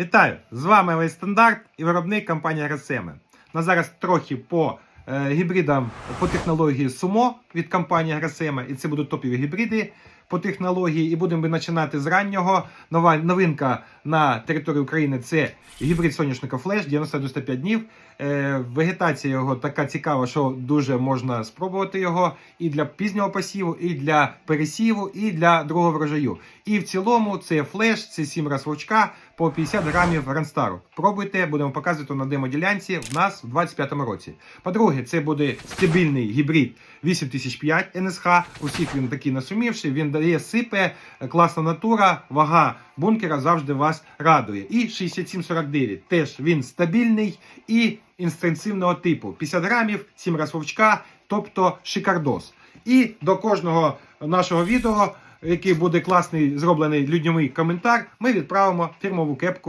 Вітаю! З вами весь Стандарт і виробник компанія Грасеми. На зараз трохи по е, гібридам по технології Сумо від компанії Грасема. І це будуть топові гібриди по технології. І будемо починати з раннього. Нова новинка на території України це гібрид соняшника Флеш 90-105 днів. Е, вегетація його така цікава, що дуже можна спробувати його і для пізнього посіву, і для пересіву, і для другого врожаю. І в цілому це флеш, це 7 раз вовчка по 50 грамів Ранстару. Пробуйте, будемо показувати на демоділянці в нас в 25-му році. По-друге, це буде стабільний гібрид 8005 НСХ. Усіх він такий насумівший. Він дає сипе, класна натура, вага бункера завжди вас радує. І 6749 теж він стабільний і інстинктивного типу. 50 грамів, 7 раз вовчка, тобто шикардос. І до кожного нашого відео, який буде класний, зроблений людьми коментар, ми відправимо фірмову кепку.